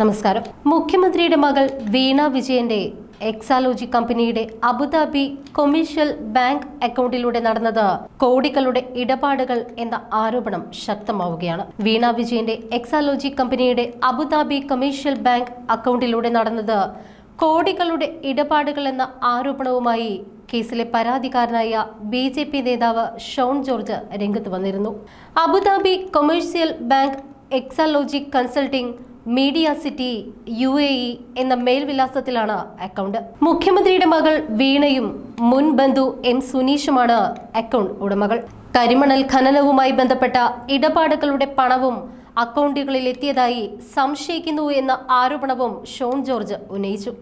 നമസ്കാരം. മുഖ്യമന്ത്രിയുടെ മകൾ വീണ വിജയന്റെ എക്സാലോജി കമ്പനിയുടെ അബുദാബി കൊമേഴ്ഷ്യൽ ബാങ്ക് അക്കൗണ്ടിലൂടെ നടന്നത് കോടികളുടെ ഇടപാടുകൾ എന്ന ആരോപണം ശക്തമാവുകയാണ്. വീണ വിജയന്റെ എക്സാലോജി കമ്പനിയുടെ അബുദാബി കൊമേഴ്ഷ്യൽ ബാങ്ക് അക്കൗണ്ടിലൂടെ നടന്നത് കോടികളുടെ ഇടപാടുകൾ എന്ന ആരോപണവുമായി കേസിലെ പരാതിക്കാരനായ ബി ജെ പി നേതാവ് ഷോൺ ജോർജ് രംഗത്ത് വന്നിരുന്നു. Abu Dhabi commercial bank Exalogic consulting media city U A E എന്ന മേൽവിലാസത്തിലാണ് അക്കൗണ്ട് മുഖ്യമന്ത്രിയുടെ മകൾ വീണയും മുൻ ബന്ധു എം സുനീഷുമാണ് അക്കൗണ്ട് ഉടമകൾ. കരിമണൽ ഖനനവുമായി ബന്ധപ്പെട്ട ഇടപാടുകളുടെ പണവും അക്കൗണ്ടുകളിൽ എത്തിയതായി സംശയിക്കുന്നു എന്ന ആരോപണവും ഷോൺ ജോർജ് ഉന്നയിച്ചു.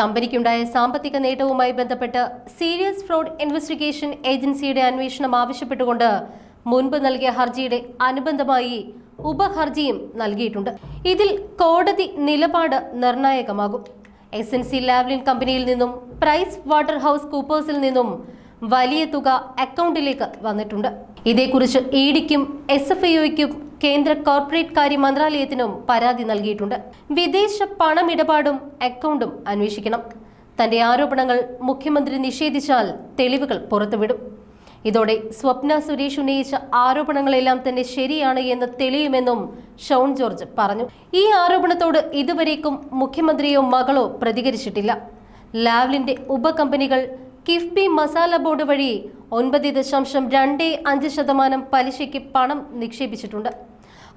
കമ്പനിക്കുണ്ടായ സാമ്പത്തിക നേട്ടവുമായി ബന്ധപ്പെട്ട് സീരിയസ് ഫ്രോഡ് ഇൻവെസ്റ്റിഗേഷൻ ഏജൻസിയുടെ അന്വേഷണം ആവശ്യപ്പെട്ടുകൊണ്ട് മുൻപ് നൽകിയ ഹർജിയുടെ അനുബന്ധമായി ഉപഹർജിയും നൽകിയിട്ടുണ്ട്. ഇതിൽ കോടതി നിലപാട് നിർണായകമാകും. എസ് എൻ സി ലാവ്ലിൻ കമ്പനിയിൽ നിന്നും പ്രൈസ് വാട്ടർ ഹൗസ് കൂപ്പേഴ്സിൽ നിന്നും വലിയ തുക അക്കൗണ്ടിലേക്ക് വന്നിട്ടുണ്ട്. ഇതേക്കുറിച്ച് ഇ ഡിക്കും എസ് എഫ് ഐക്കും കേന്ദ്ര കോർപ്പറേറ്റ് കാര്യ മന്ത്രാലയത്തിനും പരാതി നൽകിയിട്ടുണ്ട്. വിദേശ പണമിടപാടും അക്കൗണ്ടും അന്വേഷിക്കണം. തന്റെ ആരോപണങ്ങൾ മുഖ്യമന്ത്രി നിഷേധിച്ചാൽ തെളിവുകൾ പുറത്തുവിടും. ഇതോടെ സ്വപ്ന സുരേഷ് ഉന്നയിച്ച ആരോപണങ്ങളെല്ലാം തന്നെ ശരിയാണ് എന്ന് തെളിയുമെന്നും ഷോൺ ജോർജ് പറഞ്ഞു. ഈ ആരോപണത്തോട് ഇതുവരേക്കും മുഖ്യമന്ത്രിയോ മകളോ പ്രതികരിച്ചിട്ടില്ല. ലാവ്ലിന്റെ ഉപകമ്പനികൾ കിഫ്ബി മസാല ബോർഡ് വഴി ഒൻപത് ദശാംശം രണ്ട് അഞ്ച് ശതമാനം പലിശയ്ക്ക് പണം നിക്ഷേപിച്ചിട്ടുണ്ട്.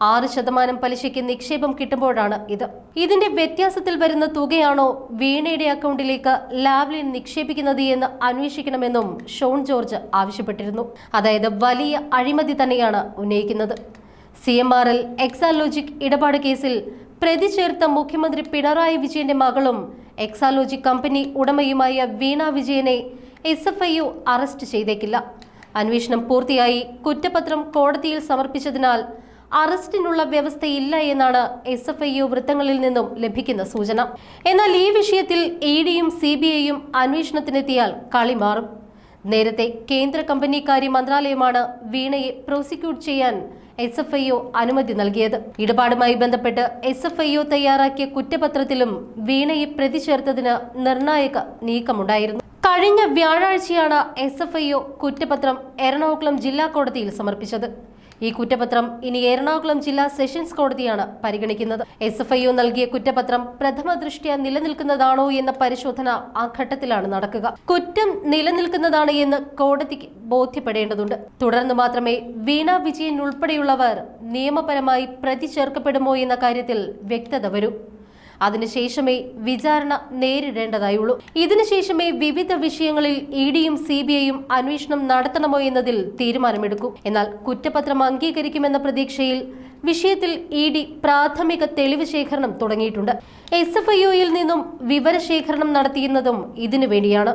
ആറ് ശതമാനം പലിശയ്ക്ക് നിക്ഷേപം കിട്ടുമ്പോഴാണ് ഇത്. ഇതിന്റെ വ്യത്യാസത്തിൽ വരുന്ന തുകയാണോ വീണയുടെ അക്കൗണ്ടിലേക്ക് ലാവ്ലിൻ നിക്ഷേപിക്കുന്നത് എന്ന് അന്വേഷിക്കണമെന്നും ഷോൺ ജോർജ് ആവശ്യപ്പെട്ടിരുന്നു. അതായത് വലിയ അഴിമതി തന്നെയാണ് ഉന്നയിക്കുന്നത്. C M R L Exalogic ഇടപാട് കേസിൽ പ്രതി ചേർത്ത മുഖ്യമന്ത്രി പിണറായി വിജയന്റെ മകളും എക്സാലോജിക് കമ്പനി ഉടമയുമായ വീണ വിജയനെ S F I U arrest ചെയ്തേക്കില്ല. അന്വേഷണം പൂർത്തിയായി കുറ്റപത്രം കോടതിയിൽ സമർപ്പിച്ചതിനാൽ അറസ്റ്റിനുള്ള വ്യവസ്ഥയില്ല എന്നാണ് എസ് എഫ് ഐ യു വൃത്തങ്ങളിൽ നിന്നും ലഭിക്കുന്ന സൂചന. എന്നാൽ ഈ വിഷയത്തിൽ ഇ ഡിയും സി ബി ഐയും അന്വേഷണത്തിനെത്തിയാൽ കളി മാറും. നേരത്തെ കേന്ദ്ര കമ്പനിക്കാര്യ മന്ത്രാലയമാണ് വീണയെ പ്രോസിക്യൂട്ട് ചെയ്യാൻ എസ് എഫ് ഐ ഒ അനുമതി നൽകിയത്. ഇടപാടുമായി ബന്ധപ്പെട്ട് എസ് എഫ് ഐ ഒ തയ്യാറാക്കിയ കുറ്റപത്രത്തിലും വീണയെ പ്രതി ചേർത്തതിന് നിർണായക നീക്കമുണ്ടായിരുന്നു. കഴിഞ്ഞ വ്യാഴാഴ്ചയാണ് എസ് എഫ് ഐ ഒ കുറ്റപത്രം എറണാകുളം ജില്ലാ കോടതിയിൽ സമർപ്പിച്ചത്. ഈ കുറ്റപത്രം ഇനി എറണാകുളം ജില്ലാ സെഷൻസ് കോടതിയാണ് പരിഗണിക്കുന്നത്. എസ് എഫ് ഐ നൽകിയ കുറ്റപത്രം പ്രഥമ ദൃഷ്ട്യാ നിലനിൽക്കുന്നതാണോ എന്ന പരിശോധന ആ ഘട്ടത്തിലാണ് നടക്കുക. കുറ്റം നിലനിൽക്കുന്നതാണ് എന്ന് കോടതിക്ക് ബോധ്യപ്പെടേണ്ടതുണ്ട്. തുടർന്ന് മാത്രമേ വീണ വിജയൻ ഉൾപ്പെടെയുള്ളവർ നിയമപരമായി പ്രതി ചേർക്കപ്പെടുമോ എന്ന കാര്യത്തിൽ വ്യക്തത വരൂ. അതിനുശേഷമേ വിചാരണ നേരിടേണ്ടതായുള്ളൂ. ഇതിനുശേഷമേ വിവിധ വിഷയങ്ങളിൽ ഇ ഡിയും സി ബി ഐയും അന്വേഷണം നടത്തണമോ എന്നതിൽ തീരുമാനമെടുക്കും. എന്നാൽ കുറ്റപത്രം അംഗീകരിക്കുമെന്ന പ്രതീക്ഷയിൽ വിഷയത്തിൽ ഇ ഡി പ്രാഥമിക തെളിവ് ശേഖരണം തുടങ്ങിയിട്ടുണ്ട്. എസ് എഫ് ഐ നിന്നും വിവരശേഖരണം നടത്തിയുന്നതും ഇതിനു വേണ്ടിയാണ്